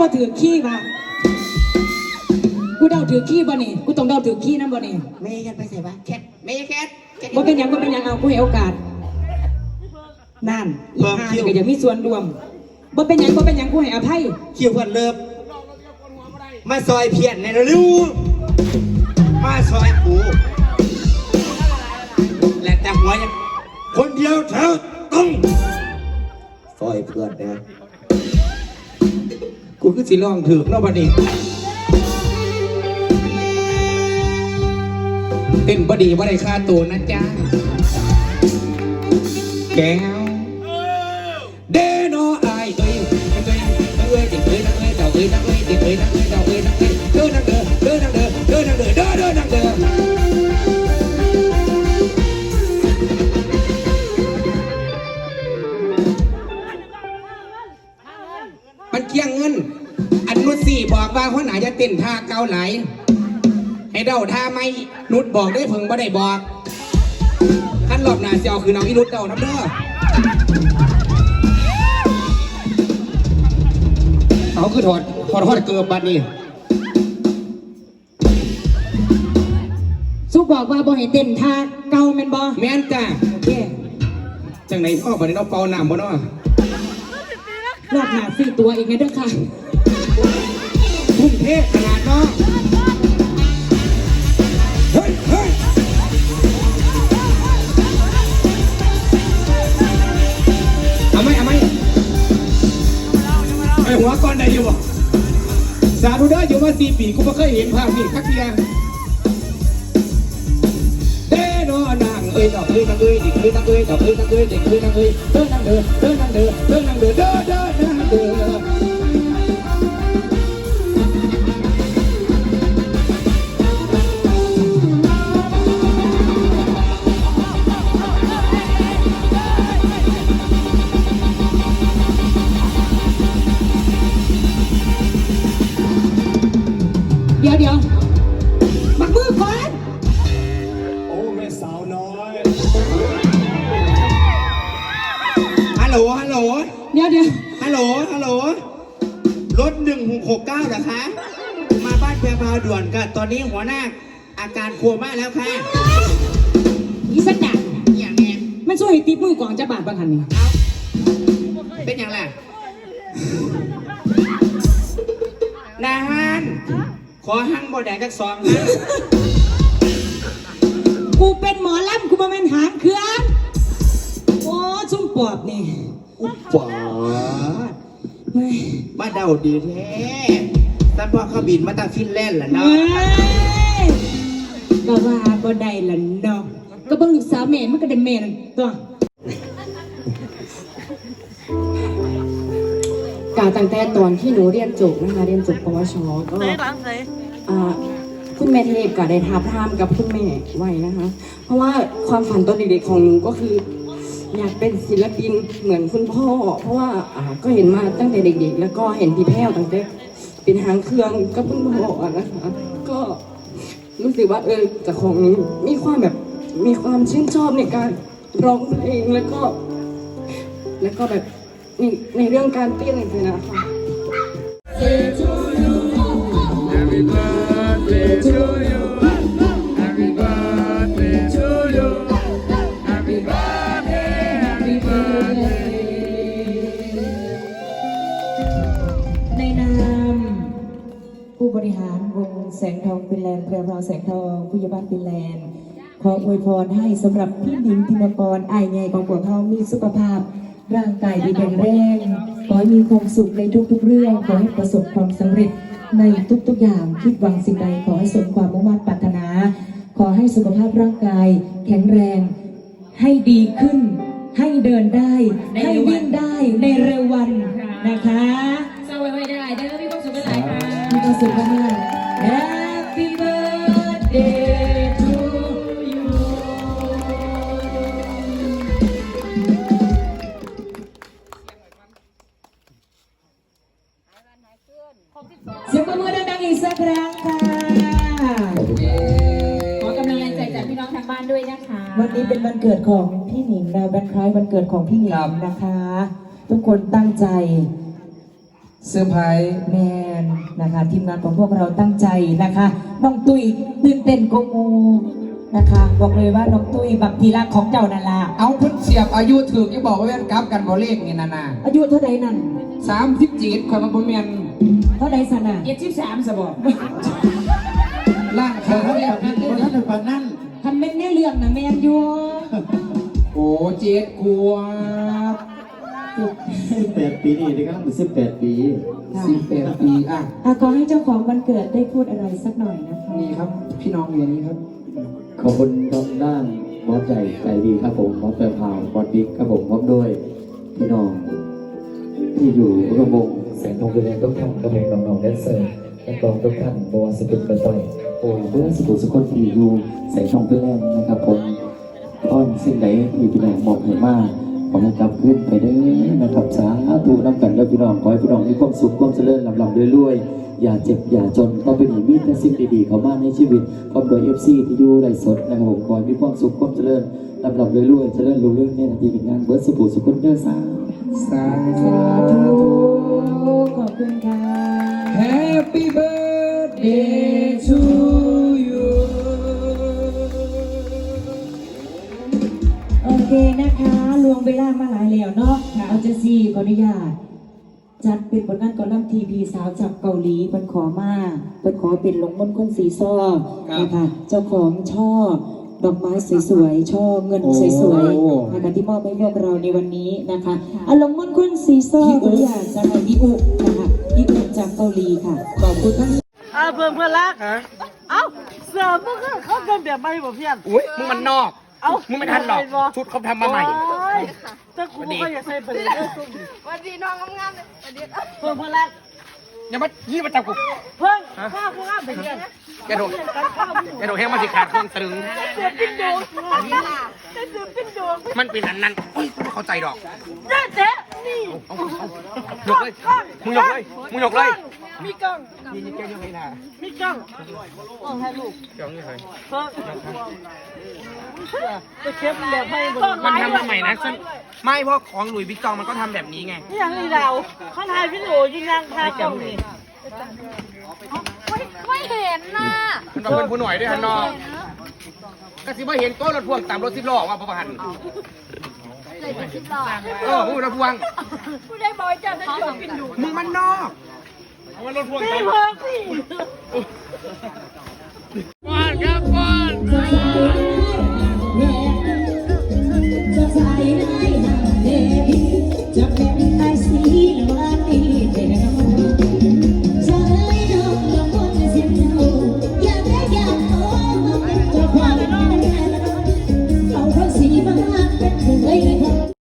บ่ถือขี้มากูเดาถือขี้บ่นี่กูต้องเดาถือขี้นั่นบ่นี่แม่ยันไปใส่ปะแคทแม่ยันแคทแคทบ่เป็นหยังบ่เป็นหยังเอากูให้โอกาสนั่นอีกห้านี่ก็อย่ามีส่วนรวมบ่เป็นหยังบ่เป็นหยังกูให้อภัยเขียวเพื่อนเลิฟมาซอยเพียนในเร็วมาซอยกูและแต่หัวยังคนเดียวเธอต้องซอยเพื่อนนะ กูคือสิลองถือเนาะบัดนี้เต้นบดีบ่ได้ค่าตัวนะจ๊ะแก้ว มันเคียงเงิน อันนุชสี่บอกว่าหัวหน้าจะเต้นท่าเกาไหล ให้เดาท่าไม่นุชบอกได้เพิ่งบ่ได้บอกขั้นรอบหน้าเสียวคือน้องอีนุชเดาน้ำเด้อเอาคือถอดถอดถอดเกือบบัดนี้สุบอกว่าบ่ให้เต้นท่าเก่าแม่นบ่แม่นจ้าโอเคจังไหนพ่อบัดนี้เราเป่าน้ำบ่เนาะ รอบหน้าฟรีตัวอีกนะเด้อค่ะทุ่มเทขนาดเนาะเฮ้ยเฮ้ยเอาไหมเอาไหมไอหัวก้อนได้อยู่บ่สาธุเด้ออยู่มาสี่ปีกูไม่เคยเห็นภาพนี้คักเทีย อนางเอ้ยดอกเอ้ยนางเอ้ยดิกเอ้ยนางเอ้ยดอกเยวเดี๋ยวฮัลโหล ฮัลโหล รถหนึ่งหกหกเก้าเหรอคะ มาบ้านแพรพราวด่วนค่ะ ตอนนี้หัวหน้าอาการโคม่าแล้วค่ะอีสักดักอย่างเงี้ยมันช่วยให้ติดมือกองจะบาดบางหันนี่เอาเป็นอย่างไรนานขอหั่งบ่แดงจักสองนะกูเป็นหมอลำกูมาเป็นหางเครื่องโอ้ชุ่มปอบนี่อุ ปปาเฮ้ยมาเดาดีแท้แต่พ่อเขาบินมาตั้งฟินแลนด์ล่ะเนาะก็ว่าบ่ได้ละเนาะก็เบิ่งลูกสาวแม่มันก็ได้แม่นั่นตัวกาตั้งแต่ตอนที่หนูเรียนจบนะคะเรียนจบปวชก็อ่าคุณแม่เทพก็ได้ทับทามกับคุณแม่ไว้นะคะ เพราะว่าความฝันตอนเด็กๆของหนูก็คือ อยากเป็นศิลปินเหมือนคุณพ่อ เพราะว่าอ่าก็เห็นมาตั้งแต่เด็กๆ แล้วก็เห็นพี่แพ้วตั้งแต่เป็นหางเครื่องกับคุณพ่อนะคะ ก็รู้สึกว่าเออแต่ของหนูมีความแบบมีความชื่นชอบในการร้องเพลงแล้วก็ แล้วก็แบบในในเรื่องการเต้นอะไรองเงี้ยนะคะ แลนด์แพรวพราวแสงทองผู้ใหญ่บ้านฟินแลนด์ ขออวยพรให้สำหรับพี่หนิงธินกรอายใหญ่ของพวกเขามีสุขภาพ ร่างกายดีแข็งแรงขอให้มีความสุขในทุกๆเรื่อง ขอให้ประสบความสำเร็จในทุกๆอย่างคิดหวังสิ่งใดขอให้สมความมุ่งมั่นปรารถนา ขอให้สุขภาพร่างกาย แข็งแรง ให้ดีขึ้น ให้เดินได้ ให้วิ่งได้ในเร็ววันนะคะสวัสดีได้เด้อมีความสุขหลายๆค่ะ มีความสุขมากๆ บ้านด้วยนะคะวันนี้เป็นวันเกิดของพี่หนิงนะวันคล้ายวันเกิดของพี่หนิงนะคะ ทุกคนตั้งใจเซอร์ไพรส์แมนนะคะทีมงานของพวกเราตั้งใจนะคะน้องตุ้ยตื่นเต้นโกงูนะคะ บอกเลยว่าน้องตุ้ยบักทีรักของเจ้านาลาเอาเพุ่นเสียบอายุถึกยังบอกว่าแม่นกลับกันบ่เลขนี่นานาอายุเท่าใดนั่นสามสิบจีดคอยมาบ่แม่นเท่าใดสนะเจ็ดสิบสามสบอร่างเขาเรียกนั่นคนนั้นเป็นปานนั่นคันเป็นแน่เรื่องนะแมนอยู่โอ้เจ็ดกวบสิบแปดปีนี่เด็กกำลังสิบแปดปีสิบแปดปีอะอะขอให้เจ้าของวันเกิดได้พูดอะไรสักหน่อยนะคะนี่ครับ พี่น้องอยู่นี้ครับ ขอบคุณทางด้านบอสใหญ่ใจดีครับผมบอสเปรพาวบอสบิ๊กครับผมพร้อมด้วยพี่น้อง ที่อยู่ระวงแสงทองดูแลทุกท่านกับเพลงน้องๆแดนเซอร์นักร้องทุกท่านบอสเป็นกระต่อย โอ้เพื่อสกุลสกุลที่อยู่แสงทองเป็นแรงนะครับผมอ้อนสิ่งใดที่พี่น้องบอกให้มากขอให้กลับขึ้นไปเด้อนะครับสาธุนำกันแล้วพี่น้องขอให้พี่น้องมีความสุขความเจริญลำลำรวยๆอย่าเจ็บอย่าจนต้องเป็นอย่างมีแต่สิ่งดีๆเข้ามาในชีวิตพร้อมโดยเอฟซีที่อยู่ไรสดนะครับผมขอให้มีความสุขความเจริญลำลำรวยๆเจริญรุ่งเรืองในหนาทีเป็นงานเบิร์ดสบู่สุขุนเด้อสาสาสาธุธุขอบคุณค่ะ Happy birthday to you โอเคนะคะลวงเวลามาหลายแล้วเนาะเอาจะซีขออนุญาต จัดเป็นผลงานกอลัมน์ทีวีสาวจากเกาหลีเป็นขอมาเป็นขอเป็นหลงมนต์คนสีซ้อครับนะคะเจ้าของช่อดอกไม้สวยๆ ช่อเงินโอ้สวยๆนะคะที่มอบให้พวกเราในวันนี้นะคะอะหลงมนต์คนสีซ้อพี่อุตัวอย่างนะคะอีอุนะคะอีอุจากเกาหลีค่ะ ขอบคุณทั้ง อ่าเพื่อนเพื่อนรักเอ้าเสือมึงก็เขาเดินแบบไม่บ่เพื่อนอุ้ยมึงมันนอกเอ้ามึงไม่ทันหรอก ชุดเขาทำมาใหม่ โอ้ยแต่กูไม่ค่อยอยากใส่ไปเลยเด้อซุ่มวันดีน้องงามๆเลยวันดีเพื่อนเพื่อนรัก อย่ามายี่มาจับกู เพื่อนข้าวกูงามไปเพื่อนอย่าโดดกันข้าวมึงอย่าโดดให้มันสิขาดเครื่องตรึง เสือปิ้นโดงได้เสือปิ้นโดงมันเป็นอันนั้นอุ้ยไม่เข้าใจดอก เจ๊เจ๊นี่เอาเอา ยกเลย มึงยกเลย มึงยกเลย มีกล้องนี่นี่แกยกให้นะมีกล้องโอ้ให้ลูกยกนี่เลยเพิ่มไปเก็บแบบให้มันทำมาใหม่นะฉันไม่เพราะของหลุยส์บิ๊กจองมันก็ทำแบบนี้ไงนี่ยังอีดาข้างในพี่โหยิงยังพากล้องนี่ไม่ไม่เห็นน่ะมันเป็นผู้หน่วยด้วยฮันนองก็สิว่าเห็นโต๊ะรถพ่วงตามรถสิบล้อว่าประพันธ์ เลยเป็นคิดต่อเออผู้รถพ่วง ผู้ได้บอยจะได้เสือปิ้นดูมึงมันนอกเอาว่ารถพ่วงนี่ตามเพิ่มสิก่อนครับก่อนจะใส่ได้นางเดพีจะเป็นไอซี